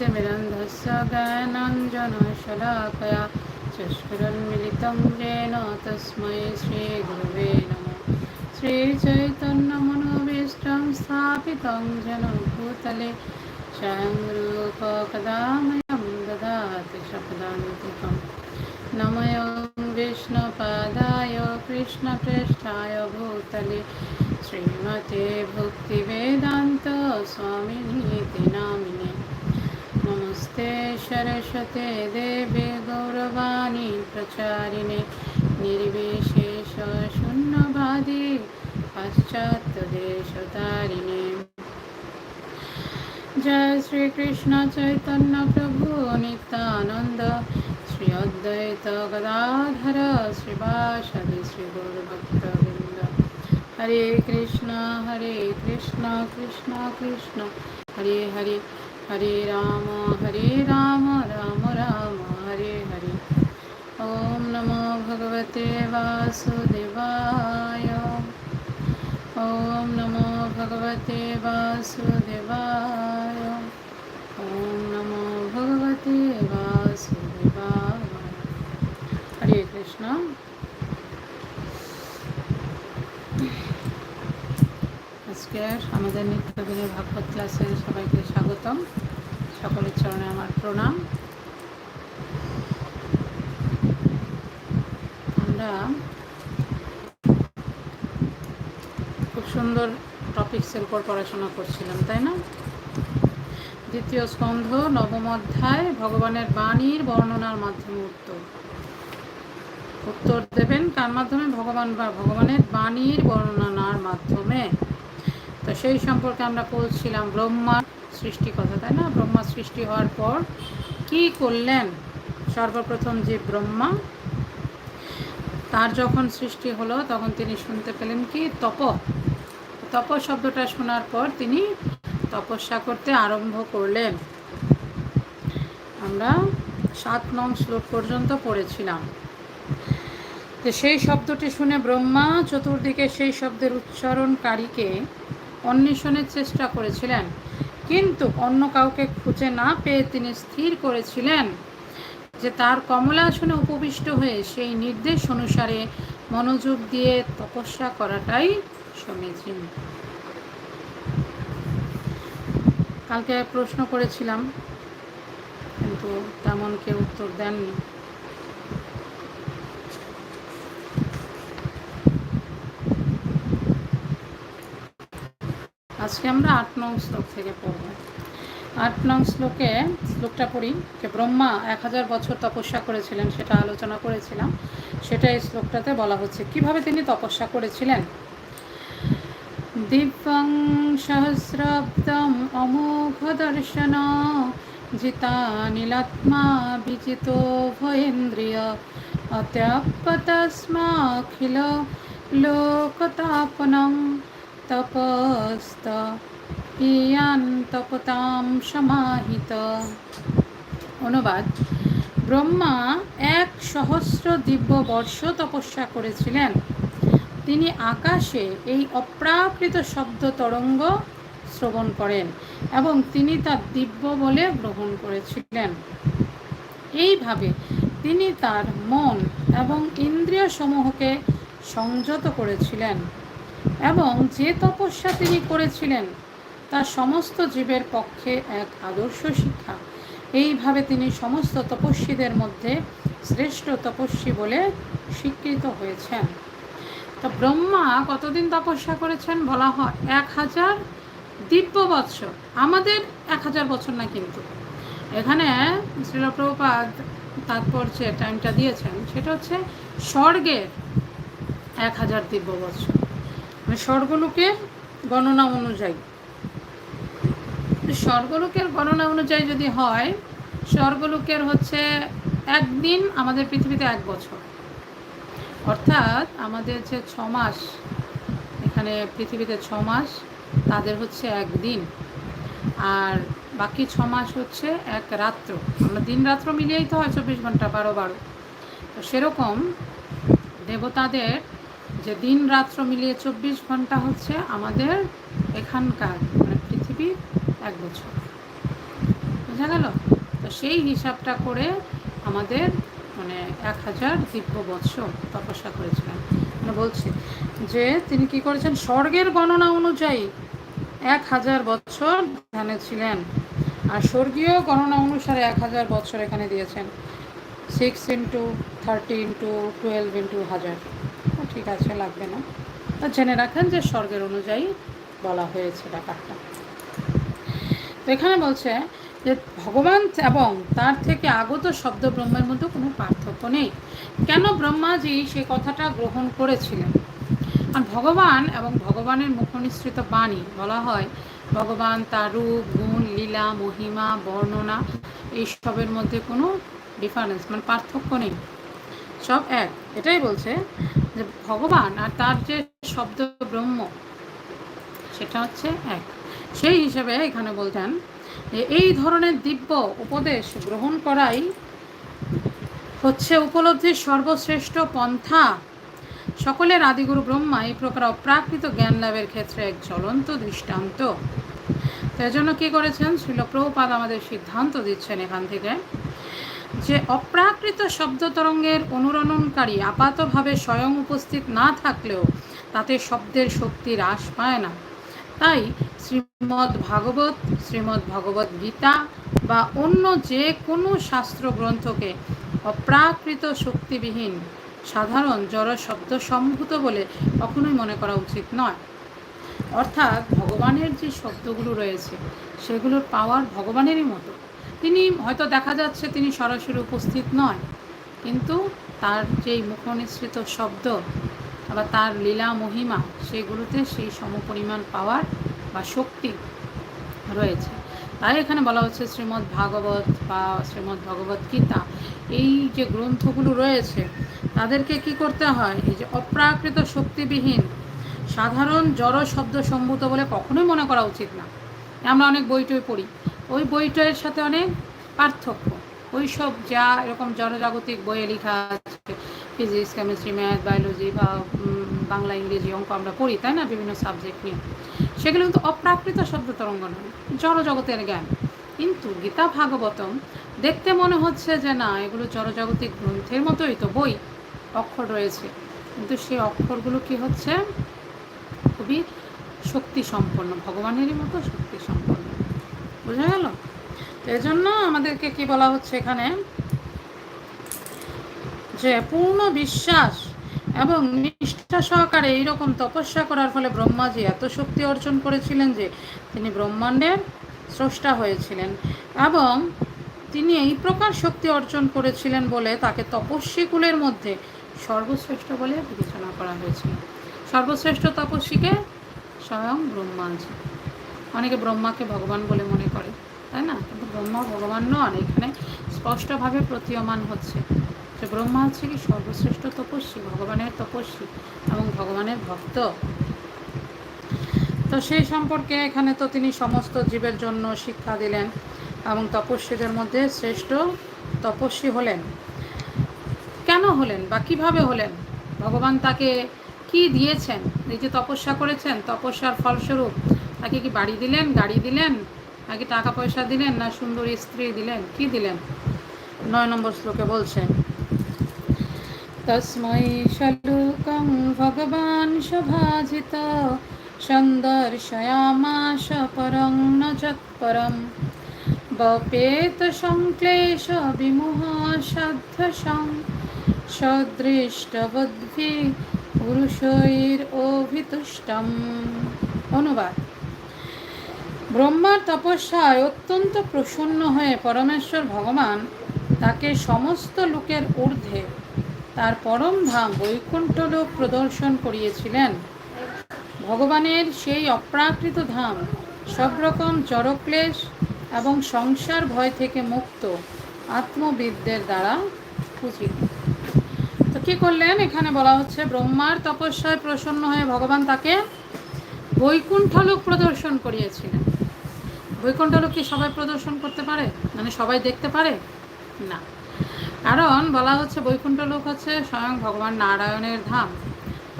ज्योतिमिरन्धस्य ज्ञानाञ्जनशलाकया चष्कुरन्मिलितं येन तस्मै श्रीगुरवे नमः श्रीचैतन्यमनोभीष्टं स्थापितं जनभूतले स्वयं रूपकदामयं ददाति शपदान्तिकं नमयं विष्णुपादाय कृष्णप्रेष्ठाय भूतले श्रीमते भक्तिवेदान्त सरस्वते देवे गौरवाणी प्रचारिणे निर्विशेषशून्यवादी पाश्चात्यदेशतारिणे जय श्री कृष्ण चैतन्य प्रभु नित्यानंद श्री अद्वैत गदाधर श्रीवासदि श्री गौरभक्तवृंद हरे कृष्ण हरे कृष्ण कृष्ण कृष्ण हरे हरे हरे राम हरे राम राम राम हरे हरे ॐ नमो भगवते वासुदेवाय ॐ नमो भगवते वासुदेवाय ॐ नमो भगवते वासुदेवाय हरे कृष्ण আজকের আমাদের নিত্যদিনের ভাগবত ক্লাসে সবাইকে স্বাগতম সকলের চরণে আমার প্রণাম আমরা খুব সুন্দর টপিক্সের উপর পড়াশোনা করছিলাম, তাই না? দ্বিতীয় স্কন্ধ, নবম অধ্যায়, ভগবানের বাণীর বর্ণনার মাধ্যমে উত্তর। উত্তর দেবেন কার মাধ্যমে? ভগবান বা ভগবানের বাণীর বর্ণনার মাধ্যমে। তো সেই সম্পর্কে আমরা বলছিলাম ব্রহ্মার সৃষ্টি কথা, তাই না? ব্রহ্মা সৃষ্টি হওয়ার পর কি করলেন? সর্বপ্রথম যে ব্রহ্মা তার যখন সৃষ্টি হলো, তখন তিনি শুনতে পেলেন কি? তপ। তপ শব্দটা শোনার পর তিনি তপস্যা করতে আরম্ভ করলেন। আমরা সাত নং শ্লোক পর্যন্ত পড়েছিলাম। তো সেই শব্দটি শুনে ব্রহ্মা চতুর্দিকে সেই শব্দের উচ্চারণকারীকে অন্বেষণের চেষ্টা করেছিলেন। কিন্তু অন্য কাউকে খুঁজে না পেয়ে তিনি স্থির করেছিলেন। যে তার কমলাসনে উপবিষ্ট হয়ে সেই নির্দেশ অনুসারে মনোযোগ দিয়ে তপস্যা করাটাই সমীচীন। কালকে প্রশ্ন করেছিলাম, কিন্তু তেমন কেউ উত্তর দেননি। আজকে আমরা আট নং শ্লোক থেকে পড়ব। আট নং শ্লোকে, শ্লোকটা পড়ি, যে ব্রহ্মা এক হাজার বছর তপস্যা করেছিলেন, সেটা আলোচনা করেছিলাম। সেটা এই শ্লোকটাতে বলা হচ্ছে। কীভাবে তিনি তপস্যা করেছিলেন? দিব্যং সহস্রাব্দম অমোঘ দর্শন জিতা নীলাত্মা বিজিত ভয়েন্দ্রিয় অত্যাপতস্মাখিল লোকতাপনম তপস্ত। ইয়ান তপতাম সমাহিত অনুবাদ। ব্রহ্মা এক সহস্র দিব্য বর্ষ তপস্যা করেছিলেন। তিনি আকাশে এই অপ্রাকৃত শব্দ তরঙ্গ শ্রবণ করেন এবং তিনি তা দিব্য বলে গ্রহণ করেছিলেন। এইভাবে তিনি তার মন এবং ইন্দ্রিয় সমূহকে সংযত করেছিলেন এবং যে তপস্যা তিনি করেছিলেন তা সমস্ত জীবের পক্ষে এক আদর্শ শিক্ষা। এইভাবে তিনি সমস্ত তপস্বীদের মধ্যে শ্রেষ্ঠ তপস্বী বলে স্বীকৃত হয়েছেন। তো ব্রহ্মা কতদিন তপস্যা করেছেন বলা হয়? এক হাজার দিব্য বৎসর। আমাদের এক হাজার বছর না কিন্তু। এখানে শ্রীলপ্রপাত তাৎপর্যে টাইমটা দিয়েছেন, সেটা হচ্ছে স্বর্গের এক হাজার দিব্য বৎসর। মানে স্বর্গলোকের গণনা অনুযায়ী। স্বর্গলোকের গণনা অনুযায়ী যদি হয়, স্বর্গলোকের হচ্ছে একদিন আমাদের পৃথিবীতে এক বছর। অর্থাৎ আমাদের যে ছ মাস, এখানে পৃথিবীতে ছ মাস, তাদের হচ্ছে একদিন। আর বাকি ছ মাস হচ্ছে এক রাত্র। আমরা দিন রাত্র মিলিয়েই তো হয় চব্বিশ ঘণ্টা, বারো বারো। তো সেরকম দেবতাদের যে দিন রাত্র মিলিয়ে চব্বিশ ঘণ্টা হচ্ছে আমাদের এখানকার মানে পৃথিবীর এক বছর। বোঝা গেল? তো সেই হিসাবটা করে আমাদের মানে এক হাজার দিব্য বৎসর তপস্যা করেছিলেন। মানে বলছি যে তিনি কি করেছেন? স্বর্গের গণনা অনুযায়ী এক হাজার বছর ধ্যানে ছিলেন আর স্বর্গীয় গণনা অনুসারে এক হাজার বছর এখানে দিয়েছেন। Six into thirty into twelve into হাজার। ঠিক আছে, লাগবে না। জেনে রাখেন যে স্বর্গের অনুযায়ী বলা হয়েছে ব্যাপারটা। তো এখানে বলছে যে ভগবান এবং তার থেকে আগত শব্দ ব্রহ্মের মধ্যে কোনো পার্থক্য নেই। কেন ব্রহ্মাজি সে কথাটা গ্রহণ করেছিলেন? আর ভগবান এবং ভগবানের মুখনিসৃত বাণী বলা হয়, ভগবান তার রূপ, গুণ, লীলা, মহিমা, বর্ণনা, এইসবের মধ্যে কোনো ডিফারেন্স মানে পার্থক্য নেই। সব এক। এটাই বলছে যে ভগবান আর তার যে শব্দ ব্রহ্ম, সেটা হচ্ছে এক। সেই হিসেবে এখানে বলছেন যে এই ধরনের দিব্য উপদেশ গ্রহণ করাই হচ্ছে উপলব্ধির সর্বশ্রেষ্ঠ পন্থা। সকলের আদিগুরু ব্রহ্মা এই প্রকার অপ্রাকৃত জ্ঞান লাভের ক্ষেত্রে এক জ্বলন্ত দৃষ্টান্ত। তো এজন্য কী করেছেন? শিল প্রভুপাদ আমাদের সিদ্ধান্ত দিচ্ছেন এখান থেকে যে অপ্রাকৃত শব্দ তরঙ্গের অনুরণনকারী আপাতভাবে স্বয়ং উপস্থিত না থাকলেও তাতে শব্দের শক্তি হ্রাস পায় না। তাই শ্রীমদ্ ভাগবত, শ্রীমদ্ ভগবত গীতা বা অন্য যে কোনো শাস্ত্র গ্রন্থকে অপ্রাকৃত শক্তিবিহীন, সাধারণ জড় শব্দ সম্ভূত বলে কখনোই মনে করা উচিত নয়। অর্থাৎ ভগবানের যে শব্দগুলো রয়েছে, সেগুলোর পাওয়ার ভগবানেরই মতো। তিনি হয়তো দেখা যাচ্ছে তিনি সরাসরি উপস্থিত নয়, কিন্তু তার যেই মুখনিসৃত শব্দ বা তার লীলা, মহিমা, সেগুলোতে সেই সমপরিমাণ পাওয়ার বা শক্তি রয়েছে। তাই এখানে বলা হচ্ছে শ্রীমদ্ ভাগবত বা শ্রীমদ্ ভগবত গীতা। এই যে গ্রন্থগুলো রয়েছে, তাদেরকে কি করতে হয়? এই যে অপ্রাকৃত শক্তিবিহীন, সাধারণ জড় শব্দ সম্ভূত বলে কখনোই মনে করা উচিত না। আমরা অনেক বই টই পড়ি। ওই বইটার সাথে অনেক পার্থক্য। ওই সব যা এরকম জনজাগতিক বইয়ে লেখা আছে ফিজিক্স, কেমিস্ট্রি, ম্যাথ, বায়োলজি বা বাংলা, ইংরেজি অঙ্ক আমরা পড়ি তাই না? বিভিন্ন সাবজেক্ট নিয়ে। সেগুলো কিন্তু অপ্রাকৃত শব্দ তরঙ্গ নয়, জড়জগতের জ্ঞান। কিন্তু গীতা ভাগবতম দেখতে মনে হচ্ছে যে না, এগুলো জড়জাগতিক গ্রন্থের মতোই তো বই, অক্ষর রয়েছে। কিন্তু সেই অক্ষরগুলো কি হচ্ছে? খুবই শক্তি সম্পন্ন ভগবানেরই মতো শক্তি সম্পন্ন বোঝা গেল? এজন্য আমাদেরকে কি বলা হচ্ছে এখানে? যে পূর্ণ বিশ্বাস এবং নিষ্ঠা সহকারে এইরকম তপস্যা করার ফলে ব্রহ্মাজি এত শক্তি অর্জন করেছিলেন যে তিনি ব্রহ্মাণ্ডের স্রষ্টা হয়েছিলেন এবং তিনি এই প্রকার শক্তি অর্জন করেছিলেন বলে তাকে তপস্বী কুলের মধ্যে সর্বশ্রেষ্ঠ বলে বিবেচনা করা হয়েছিল সর্বশ্রেষ্ঠ তপস্বীকে স্বয়ং ব্রহ্মাজি। অনেকে ব্রহ্মাকে ভগবান বলে মনে করে, তাই না? কিন্তু ব্রহ্মা ভগবান নন, এখানে স্পষ্টভাবে প্রতীয়মান হচ্ছে। যে ব্রহ্মা হচ্ছে কি? সর্বশ্রেষ্ঠ তপস্বী, ভগবানের তপস্বী এবং ভগবানের ভক্ত। তো সেই সম্পর্কে এখানে তো তিনি সমস্ত জীবের জন্য শিক্ষা দিলেন এবং তপস্বীদের মধ্যে শ্রেষ্ঠ তপস্বী হলেন। কেন হলেন বা কীভাবে হলেন? ভগবান তাকে কি দিয়েছেন? এই যে তপস্যা করেছেন, তপস্যার ফলস্বরূপ তাকে কি বাড়ি দিলেন, গাড়ি দিলেন, নাকি টাকা পয়সা দিলেন, না সুন্দর স্ত্রী দিলেন? কি দিলেন? নয় নম্বর শ্লোকে বলছেন তস্মৈ শলুকং ভগবান সভাজিত সন্দর্শয়ামাশ পরং ন চৎপরম বপেত সংক্লেশ বিমুহ সাধ্যসং সদৃষ্টবুদ্ধি পুরুষৈর অভিতুষ্টম অনুবাদ ব্রহ্মার তপস্যায় অত্যন্ত প্রসন্ন হয়ে পরমেশ্বর ভগবান তাকে সমস্ত লোকের ঊর্ধ্বে তার পরম ধাম বৈকুণ্ঠ লোক প্রদর্শন করিয়েছিলেন। ভগবানের সেই অপ্রাকৃত ধাম সব রকম জড়ক্লেশ এবং সংসার ভয় থেকে মুক্ত আত্মবিদদের দ্বারা উচিত তো কী করলেন? এখানে বলা হচ্ছে, ব্রহ্মার তপস্যায় প্রসন্ন হয়ে ভগবান তাকে বৈকুণ্ঠ লোক প্রদর্শন করিয়েছিলেন। বৈকুণ্ঠ লোক কি সবাই প্রদর্শন করতে পারে? মানে সবাই দেখতে পারে? না। কারণ বলা হচ্ছে বৈকুণ্ঠ লোক হচ্ছে স্বয়ং ভগবান নারায়ণের ধাম।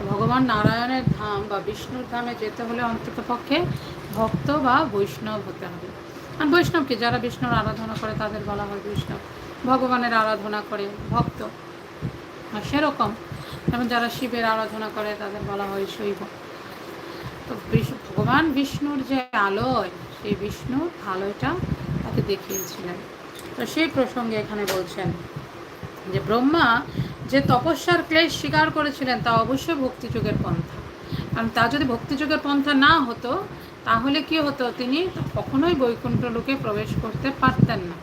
ভগবান নারায়ণের ধাম বা বিষ্ণুর ধামে যেতে হলে অন্তত পক্ষে ভক্ত বা বৈষ্ণব হতে হবে। আর বৈষ্ণবকে যারা বিষ্ণুর আরাধনা করে তাদের বলা হয় বৈষ্ণব। ভগবানের আরাধনা করে ভক্ত। আর সেরকম যেমন যারা শিবের আরাধনা করে তাদের বলা হয় শৈব। তো ভগবান বিষ্ণুর যে আলোয়, সেই বিষ্ণুর আলোয়টা তাকে দেখিয়েছিলেন। তো সেই প্রসঙ্গে এখানে বলছেন যে ব্রহ্মা যে তপস্যার ক্লেশ স্বীকার করেছিলেন, তা অবশ্যই ভক্তিযুগের পন্থা। কারণ তা যদি ভক্তিযুগের পন্থা না হতো, তাহলে কি হতো? তিনি কখনোই বৈকুণ্ঠ লোকে প্রবেশ করতে পারতেন না।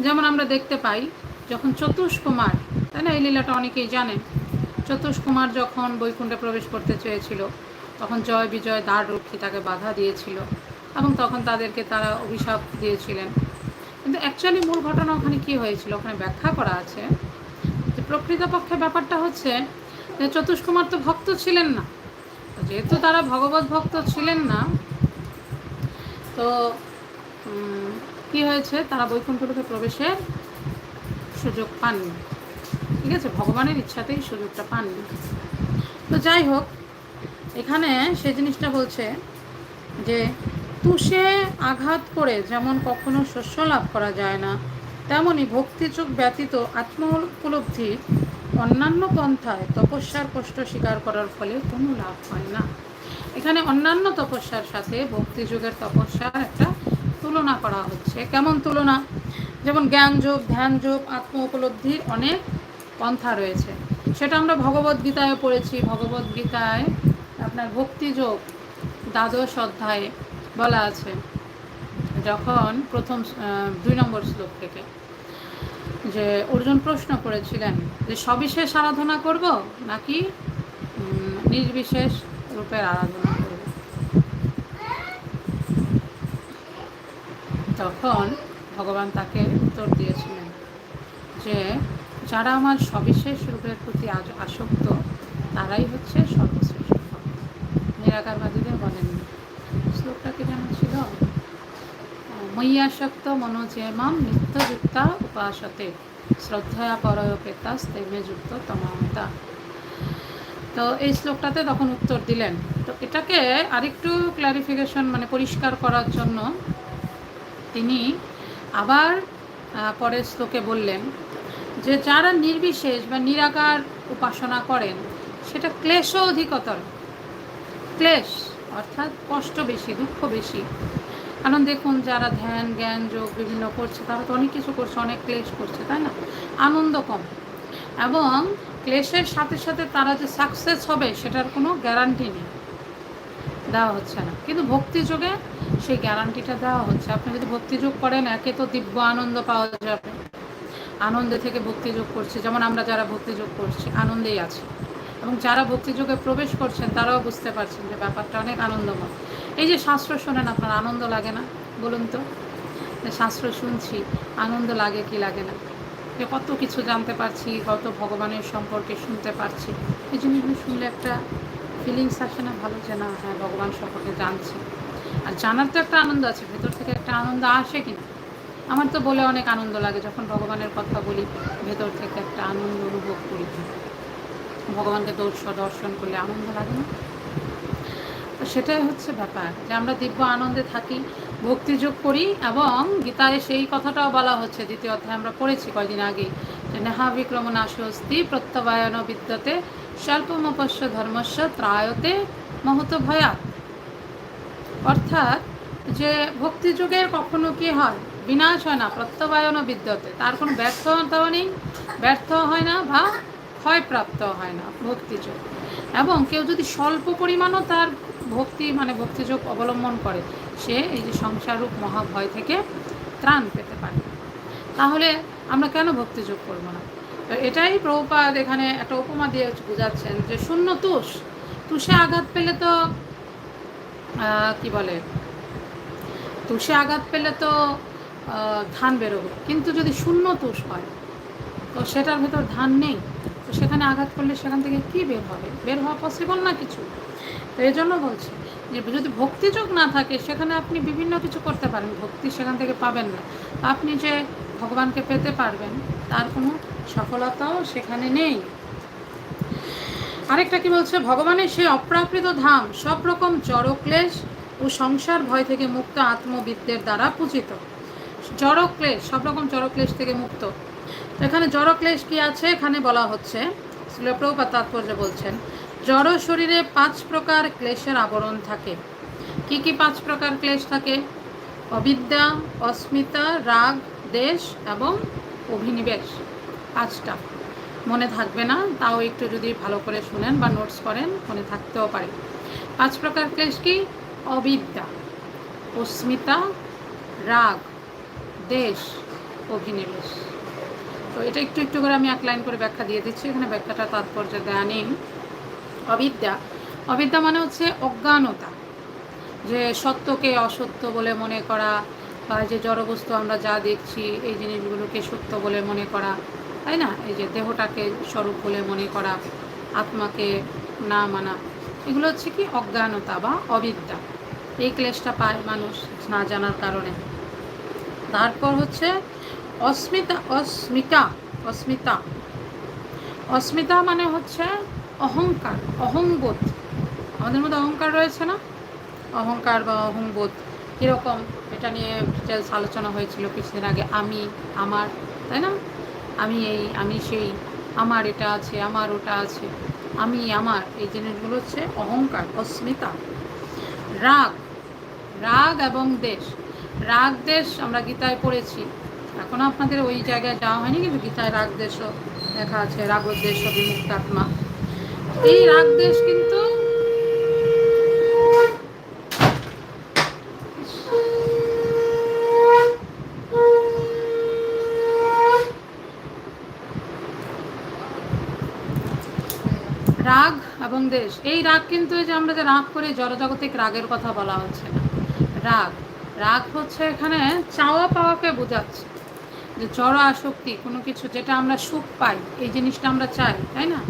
যেমন আমরা দেখতে পাই, যখন চতুষ্কুমার তাই না? এই লীলাটা অনেকেই জানেন। চতুষ্কুমার যখন বৈকুণ্ঠে প্রবেশ করতে চেয়েছিল, তখন জয় বিজয়, দ্বার রক্ষী তাকে বাধা দিয়েছিল এবং তখন তাদেরকে তারা অভিশাপ দিয়েছিলেন। কিন্তু অ্যাকচুয়ালি মূল ঘটনা ওখানে কী হয়েছিল? ওখানে ব্যাখ্যা করা আছে। যে প্রকৃতপক্ষে ব্যাপারটা হচ্ছে যে চতুষ্কুমার তো ভক্ত ছিলেন না। যেহেতু তারা ভগবত ভক্ত ছিলেন না, তো কি হয়েছে? তারা বৈকুণ্ঠলোকে প্রবেশের সুযোগ পাননি। ঠিক আছে? ভগবানের ইচ্ছাতেই সুযোগটা পাননি। তো যাই হোক, এখানে সে জিনিসটা বলছে যে তুষে আঘাত করে যেমন কখনো শস্য লাভ করা যায় না, তেমনি ভক্তিযোগ ব্যতীত আত্ম উপলব্ধি অন্যান্য পন্থায় তপস্যার কষ্ট স্বীকার করার ফলে কোনো লাভ হয় না। এখানে অন্যান্য তপস্যার সাথে ভক্তিযুগের তপস্যার একটা তুলনা করা হচ্ছে। কেমন তুলনা? যেমন জ্ঞান যোগ ধ্যান যোগ আত্ম উপলব্ধির অনেক পন্থা রয়েছে। সেটা আমরা ভগবদ্গীতায় পড়েছি। ভগবদ্গীতায় আপনার ভক্তিযোগ দ্বাদশ অধ্যায়ে বলা আছে, যখন প্রথম দুই নম্বর শ্লোক থেকে যে অর্জুন প্রশ্ন করেছিলেন যে সবিশেষ আরাধনা করব নাকি নির্বিশেষ রূপের আরাধনা করব? তখন ভগবান তাকে উত্তর দিয়েছিলেন যে যারা আমার সবিশেষ রূপের প্রতি আসক্ত, তারাই হচ্ছে সর্বশ্রেষ্ঠ নিরাকারবাদীদের বলেননি। শ্লোকটা কি যেন ছিল ময়্যাসক্ত মনোজেমাম নিত্যযুক্তা উপাসতে শ্রদ্ধয়া পরয়পেতা স্তেমে যুক্ত তমামতা। তো এই শ্লোকটাতে তখন উত্তর দিলেন। তো এটাকে আরেকটু ক্লারিফিকেশন মানে পরিষ্কার করার জন্য তিনি আবার পরের শ্লোকে বললেন যে, যারা নির্বিশেষ বা নিরাকার উপাসনা করেন, সেটা ক্লেশ অধিকতর। ক্লেশ। অর্থাৎ কষ্ট বেশি, দুঃখ বেশি। কারণ দেখুন, যারা ধ্যান, জ্ঞান, যোগ বিভিন্ন করছে, তারা তো অনেক কিছু করছে, অনেক ক্লেশ করছে, তাই না? আনন্দ কম। এবং ক্লেশের সাথে সাথে তারা যে সাকসেস হবে, সেটার কোনো গ্যারান্টি নেই। দেওয়া হচ্ছে না। কিন্তু ভক্তিযোগে সেই গ্যারান্টিটা দেওয়া হচ্ছে। আপনি যদি ভক্তিযোগ করেন, একে তো দিব্য আনন্দ পাওয়া যাবে। আনন্দে থেকে ভক্তিযোগ করছে। যেমন আমরা যারা ভক্তিযোগ করছি, আনন্দেই আছি। এবং যারা ভক্তিযোগে প্রবেশ করছেন, তারাও বুঝতে পারছেন যে ব্যাপারটা অনেক আনন্দময়। এই যে শাস্ত্র শোনেন, আপনার আনন্দ লাগে না? বলুন তো। শাস্ত্র শুনছি, আনন্দ লাগে কি লাগে না? যে কত কিছু জানতে পারছি, কত ভগবানের সম্পর্কে শুনতে পারছি। এই জিনিসগুলো শুনলে একটা ফিলিংস আসে না, ভালো যে না হ্যাঁ ভগবান সম্পর্কে জানছি। আর জানার তো একটা আনন্দ আছে, ভেতর থেকে একটা আনন্দ আসে কিন্তু আমার তো বলে অনেক আনন্দ লাগে, যখন ভগবানের কথা বলি, ভেতর থেকে একটা আনন্দ অনুভব করি। ভগবানকে দর্শ দর্শন করলে আনন্দ লাগে না। তো সেটাই হচ্ছে ব্যাপার যে আমরা দিব্য আনন্দে থাকি, ভক্তিযোগ করি এবং গীতায় সেই কথাটাও বলা হচ্ছে, দ্বিতীয় অধ্যায় আমরা পড়েছি কয়দিন আগে, যে নেহা বিক্রম নাশস্তি প্রত্যবায়ন বিদ্যতে স্বল্পমপস্য ধর্মস্য ত্রায়তে মহত ভয়া অর্থাৎ যে ভক্তিযুগের কখনো কি হয়, বিনাশ হয় না প্রত্যবায়ন বিদ্যতে, তার কোনো ব্যর্থতাও নেই ব্যর্থ হয় না বা ক্ষয়প্রাপ্ত হয় না, ভক্তিযোগ। এবং কেউ যদি স্বল্প পরিমাণও তার ভক্তি মানে ভক্তিযোগ অবলম্বন করে, সে এই যে সংসারূপ মহাভয় থেকে ত্রাণ পেতে পারে। তাহলে আমরা কেন ভক্তিযোগ করব না? তো এটাই প্রভুপাদ এখানে একটা উপমা দিয়ে বোঝাচ্ছেন যে শূন্য তুষ তুষে আঘাত পেলে তো কি বলে? তুষে আঘাত পেলে তো ধান বেরোবে। কিন্তু যদি শূন্য তুষ হয়, তো সেটার ভেতর ধান নেই। সেখানে আঘাত করলে সেখান থেকে কি বের হবে? বের হওয়া পসিবল না কিছু? তো এই জন্য বলছি যে, যদি ভক্তিযোগ না থাকে, সেখানে আপনি বিভিন্ন কিছু করতে পারেন। ভক্তি সেখান থেকে পাবেন না। আপনি যে ভগবানকে পেতে পারবেন, তার কোনো সফলতাও সেখানে নেই। আরেকটা কি বলছে? ভগবানের সেই অপ্রাকৃত ধাম, সব রকম জড়ক্লেশ ও সংসার ভয় থেকে মুক্ত আত্মবিদ্যের দ্বারা পূজিত। জড়ক্লেশ, সব রকম জড়ক্লেশ থেকে মুক্ত। তো এখানে জড়ক্লেশ কি আছে? এখানে বলা হচ্ছে শিলপ্রভুপাত তাৎপর্য বলছেন জড় শরীরে পাঁচ প্রকার ক্লেশের আবরণ থাকে। কি কি পাঁচ প্রকার ক্লেশ থাকে? অবিদ্যা, অস্মিতা, রাগ, দেশ এবং অভিনিবেশ। পাঁচটা। মনে থাকবে না, তাও একটু যদি ভালো করে শুনেন বা নোটস করেন, মনে থাকতেও পারে। পাঁচ প্রকার ক্লেশ কি? অবিদ্যা, অস্মিতা, রাগ, দেশ, অভিনিবেশ। তো এটা একটু একটু করে আমি এক লাইন করে ব্যাখ্যা দিয়ে দিচ্ছি। এখানে ব্যাখ্যাটা তাৎপর্য দেয়া অবিদ্যা। অবিদ্যা মানে হচ্ছে অজ্ঞানতা। যে সত্যকে অসত্য বলে মনে করা বা যে জড়বস্তু আমরা যা দেখছি, এই জিনিসগুলোকে সত্য বলে মনে করা, তাই না? এই যে দেহটাকে স্বরূপ বলে মনে করা, আত্মাকে না মানা, এগুলো হচ্ছে কি অজ্ঞানতা বা অবিদ্যা। এই ক্লেশটা পায় মানুষ না জানার কারণে। তারপর হচ্ছে অস্মিতা অস্মিতা অস্মিতা। অস্মিতা মানে হচ্ছে অহংকার, অহংবোধ। আমাদের মধ্যে অহংকার রয়েছে না? অহংকার বা অহংবোধ কীরকম? এটা নিয়ে ডিটেলস আলোচনা হয়েছিল কিছুদিন আগে। আমি, আমার, তাই না? আমি এই, আমি সেই, আমার এটা আছে, আমার ওটা আছে, আমি, আমার। এই জিনিসগুলো হচ্ছে অহংকার, অস্মিতা। রাগ রাগ এবং দেশ। রাগ, দেশ আমরা গীতায় পড়েছি। এখন আপনাদের ওই জায়গায় যাওয়া হয়নি কিন্তু গীতায় রাগ দেশও লেখা আছে রাগ রাগদেশ বিমুক্তাত্মা। এই রাগ দেশ কিন্তু রাগ এবং দেশ। এই রাগ কিন্তু এই যে আমরা যে রাগ করে, জড়জাগতিক রাগের কথা বলা হচ্ছে না। রাগ। রাগ হচ্ছে এখানে চাওয়া পাওয়াকে বোঝাচ্ছে। যে জড় আসক্তি কোনো কিছু যেটা আমরা সুখ পাই, এই জিনিসটা আমরা চাই, তাই না?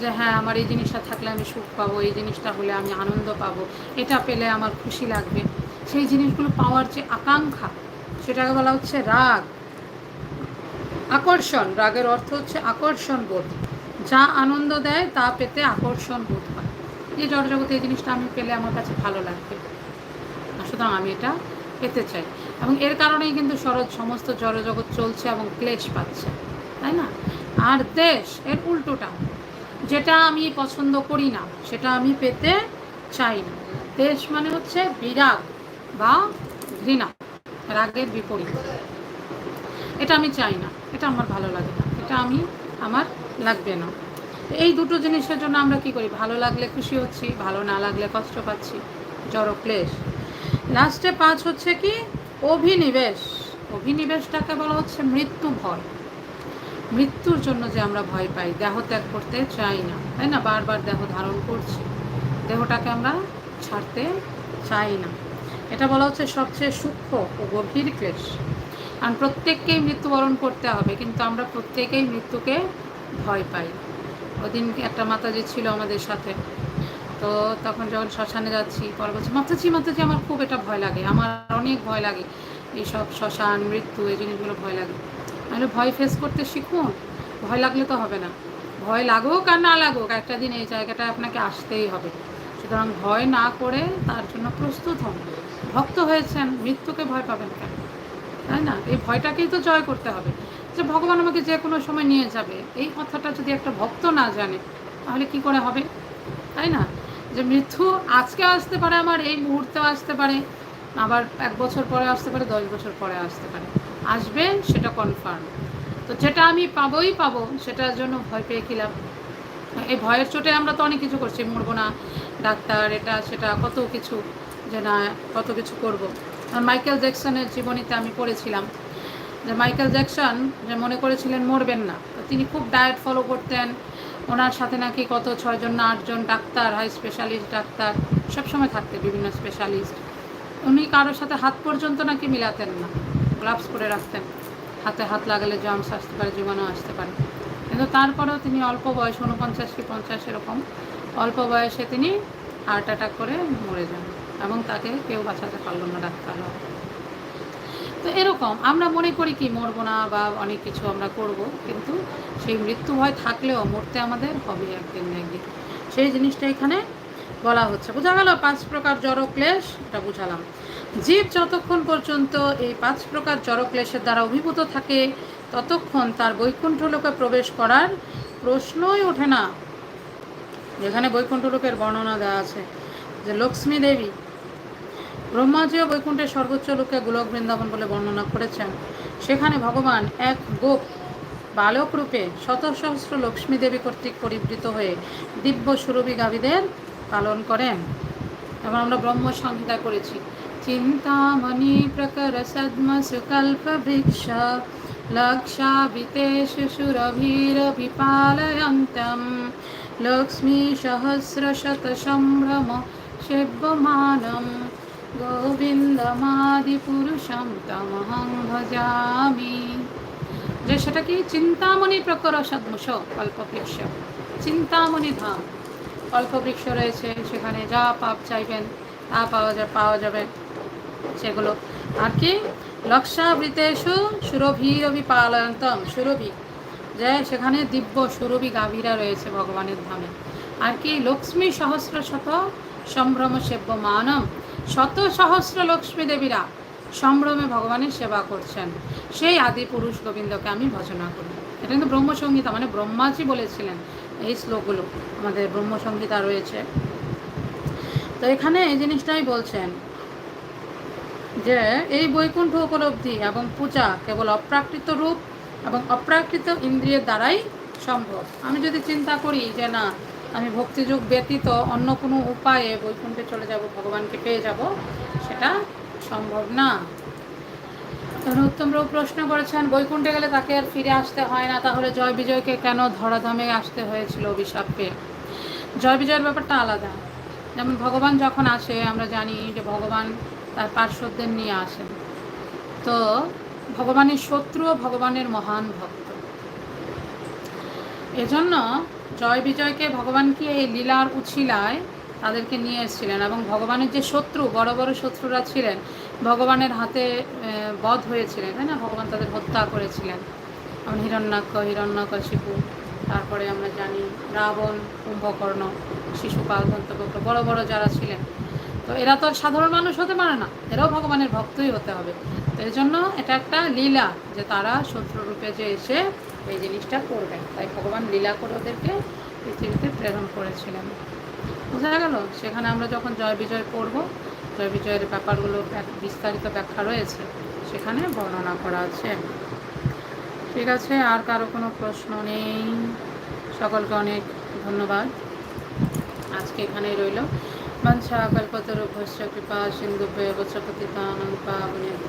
যে হ্যাঁ আমার এই জিনিসটা থাকলে আমি সুখ পাবো, এই জিনিসটা হলে আমি আনন্দ পাবো, এটা পেলে আমার খুশি লাগবে। সেই জিনিসগুলো পাওয়ার যে আকাঙ্ক্ষা, সেটাকে বলা হচ্ছে রাগ। আকর্ষণ, রাগের অর্থ হচ্ছে আকর্ষণ বোধ। যা আনন্দ দেয়, তা পেতে আকর্ষণ বোধ হয়। যে জড়জগতে এই জিনিসটা আমি পেলে আমার কাছে ভালো লাগবে। সুতরাং আমি এটা পেতে চাই। এবং এর কারণেই কিন্তু সরজ সমস্ত জড়জগৎ চলছে এবং ক্লেশ পাচ্ছে, তাই না? আর দেশ, এর উল্টোটা, যেটা আমি পছন্দ করি না, সেটা আমি পেতে চাই না। দেশ মানে হচ্ছে বিরাগ বা ঘৃণা, রাগের বিপরীত। এটা আমি চাই না, এটা আমার ভালো লাগে না, এটা আমি, আমার লাগবে না। এই দুটো জিনিসের জন্য আমরা কি করি? ভালো লাগলে খুশি হচ্ছি, ভালো না লাগলে কষ্ট পাচ্ছি, জড় ক্লেশ। লাস্টে পাঁচ হচ্ছে কি? অভিনিবেশ। অভিনিবেশটাকে বলা হচ্ছে মৃত্যু ভয়। মৃত্যুর জন্য যে আমরা ভয় পাই, দেহ ত্যাগ করতে চাই না, তাই না? বারবার দেহ ধারণ করছি, দেহটাকে আমরা ছাড়তে চাই না। এটা বলা হচ্ছে সবচেয়ে সূক্ষ্ম ও গভীর ক্লেশ। কারণ প্রত্যেককেই মৃত্যুবরণ করতে হবে, কিন্তু আমরা প্রত্যেকেই মৃত্যুকে ভয় পাই। ওদিন একটা মাতাজি ছিল আমাদের সাথে। তো তখন যখন শ্মশানে যাচ্ছি, পরে বলছি, মাতাজি মাতাজি, আমার খুব এটা ভয় লাগে, আমার অনেক ভয় লাগে। এইসব শ্মশান, মৃত্যু, এই জিনিসগুলো ভয় লাগে। তাহলে ভয় ফেস করতে শিখুন ভয় লাগলে তো হবে না। ভয় লাগুক আর না লাগুক, একটা দিন এই জায়গাটায় আপনাকে আসতেই হবে। সুতরাং ভয় না করে তার জন্য প্রস্তুত হন। ভক্ত হয়েছেন, মৃত্যুকে ভয় পাবেন কেন? তাই না? এই ভয়টাকেই তো জয় করতে হবে। যে ভগবান আমাকে যে কোনো সময় নিয়ে যাবে, এই কথাটা যদি একটা ভক্ত না জানে, তাহলে কি করে হবে? তাই না? যে মৃত্যু আজকে আসতে পারে আমার এই মুহূর্তেও আসতে পারে, আবার এক বছর পরে আসতে পারে, দশ বছর পরে আসতে পারে। আসবে, সেটা কনফার্ম তো যেটা আমি পাবোই পাবো, সেটার জন্য ভয় পেয়ে কিলাম এই ভয়ের চোটে আমরা তো অনেক কিছু করছি, মরবো না, ডাক্তার, এটা, সেটা, কত কিছু, যে না, কত কিছু করব। মাইকেল জ্যাকসনের জীবনীতে আমি পড়েছিলাম। যে মাইকেল জ্যাকসন যে মনে করেছিলেন, মরবেন না। তিনি খুব ডায়েট ফলো করতেন ওনার সাথে নাকি কত ছয়জন না আটজন ডাক্তার হাই স্পেশালিস্ট ডাক্তার, সবসময় থাকতেন বিভিন্ন স্পেশালিস্ট উনি কারোর সাথে হাত পর্যন্ত নাকি মিলাতেন না। গ্লাভস পরে রাখতেন। হাতে হাত লাগালে জামস আসতে পারে, জীবাণু আসতে পারে। কিন্তু তারপরেও তিনি অল্প বয়স উনপঞ্চাশ কি পঞ্চাশ এরকম, অল্প বয়সে তিনি হার্ট অ্যাটাক করে মরে যান এবং তাকে কেউ বাঁচাতে পারল না ডাক্তার তো এরকম, আমরা মনে করি কি মরবো না বা অনেক কিছু আমরা করব, কিন্তু সেই মৃত্যু ভয় থাকলেও মরতে আমাদের হবে একদিন না একদিন। সেই জিনিসটা এখানে বলা হচ্ছে। বোঝা গেল পাঁচ প্রকার জড় ক্লেশ, এটা বুঝালাম। জীব যতক্ষণ পর্যন্ত এই পাঁচ প্রকার জড় ক্লেশের দ্বারা অভিভূত থাকে, ততক্ষণ তার বৈকুণ্ঠ লোকে প্রবেশ করার প্রশ্নই ওঠে না। যেখানে বৈকুণ্ঠ লোকের বর্ণনা দেওয়া আছে যে লক্ষ্মী দেবী ব্রহ্মাজিও বৈকুণ্ঠের সর্বোচ্চ লোকে গোলক বৃন্দাবন বলে বর্ণনা করেছেন। সেখানে ভগবান এক গোপ বালক রূপে শত সহস্র লক্ষ্মী দেবী কর্তৃক পরিবৃত হয়ে দিব্য সুরভি গাভীদের পালন করেন। এবং আমরা ব্রহ্ম সংহিতা করেছি। চিন্তামণি প্রকর সদ্ম সুকল্প বৃক্ষ লক্ষাবিতেষু সুরভিরভিপালয়ন্তম লক্ষ্মী সহস্রশত সম্ভ্রম সেব্যমানম গোবিন্দমাদিপুরুষম তমহং ভজামি। যে সেটা কি চিন্তামণি প্রকর সদ্মস কল্পবৃক্ষ চিন্তামণি ধাম। কল্পবৃক্ষ রয়েছে, সেখানে যা পাপ চাইবেন, তা পাওয়া যায় পাওয়া যাবে। সেগুলো। আর কি? লক্ষাবৃতেষু সুরভীরবি পালয়ন্তম সুরভি। যে সেখানে দিব্য সুরভি গাভীরা রয়েছে ভগবানের ধামে। আর কি? লক্ষ্মী সহস্র শত সম্ভ্রম সেব্য মানম শত সহস্র লক্ষ্মী দেবীরা সম্ভ্রমে ভগবানের সেবা করছেন। সেই আদি পুরুষ গোবিন্দকে আমি ভজনা করি। এটা কিন্তু ব্রহ্মসংহিতা মানে ব্রহ্মাজি বলেছিলেন এই শ্লোকগুলো। আমাদের ব্রহ্মসংহিতা রয়েছে। তো এখানে এই জিনিসটাই বলছেন যে এই বৈকুণ্ঠ উপলব্ধি এবং পূজা কেবল অপ্রাকৃত রূপ এবং অপ্রাকৃত ইন্দ্রিয়ের দ্বারাই সম্ভব। আমি যদি চিন্তা করি যে না আমি ভক্তিযুগ ব্যতীত অন্য কোনো উপায়ে বৈকুণ্ঠে চলে যাব, ভগবানকে পেয়ে যাব, সেটা সম্ভব না। উত্তমবাবু প্রশ্ন করেছেন, বৈকুণ্ঠে গেলে তাকে আর ফিরে আসতে হয় না, তাহলে জয় বিজয়কে কেন ধরাধামে আসতে হয়েছিল অভিশাপ পেয়ে জয় বিজয়ের ব্যাপারটা আলাদা। যেমন ভগবান যখন আসে, আমরা জানি যে ভগবান তার পার্শ্বদের নিয়ে আসেন। তো ভগবানের শত্রুও ভগবানের মহান ভক্ত। এজন্য জয় বিজয়কে ভগবান কি এই লীলার উছিলায় তাদেরকে নিয়ে এসেছিলেন? এবং ভগবানের যে শত্রু, বড় বড় শত্রুরা ছিলেন, ভগবানের হাতে বধ হয়েছিলেন, তাই না? ভগবান তাদের হত্যা করেছিলেন। যেমন হিরণ্যাক্ষ হিরণ্যকশিপু তারপরে আমরা জানি রাবণ, কুম্ভকর্ণ, শিশুপাল দন্তবক্র বড় বড় যারা ছিলেন। তো এরা তো সাধারণ মানুষ হতে পারে না, এরাও ভগবানের ভক্তই হতে হবে। তো এই জন্য এটা একটা লীলা যে তারা শত্রুরূপে যে এসে এই জিনিসটা করবেন। তাই ভগবান লীলা করে ওদেরকে পৃথিবীতে প্রেরণ করেছিলেন। বোঝা গেল? সেখানে আমরা যখন জয় বিজয় পড়ব জয় বিজয়ের ব্যাপারগুলো বিস্তারিত ব্যাখ্যা রয়েছে। সেখানে বর্ণনা করা আছে। ঠিক আছে, আর কারও কোনো প্রশ্ন নেই? সকলকে অনেক ধন্যবাদ। আজকে এখানেই রইল। বাঞ্ছা কল্পতরু ভস্য কৃপা, সিন্ধু বচপতিতানং পাবনেভ্য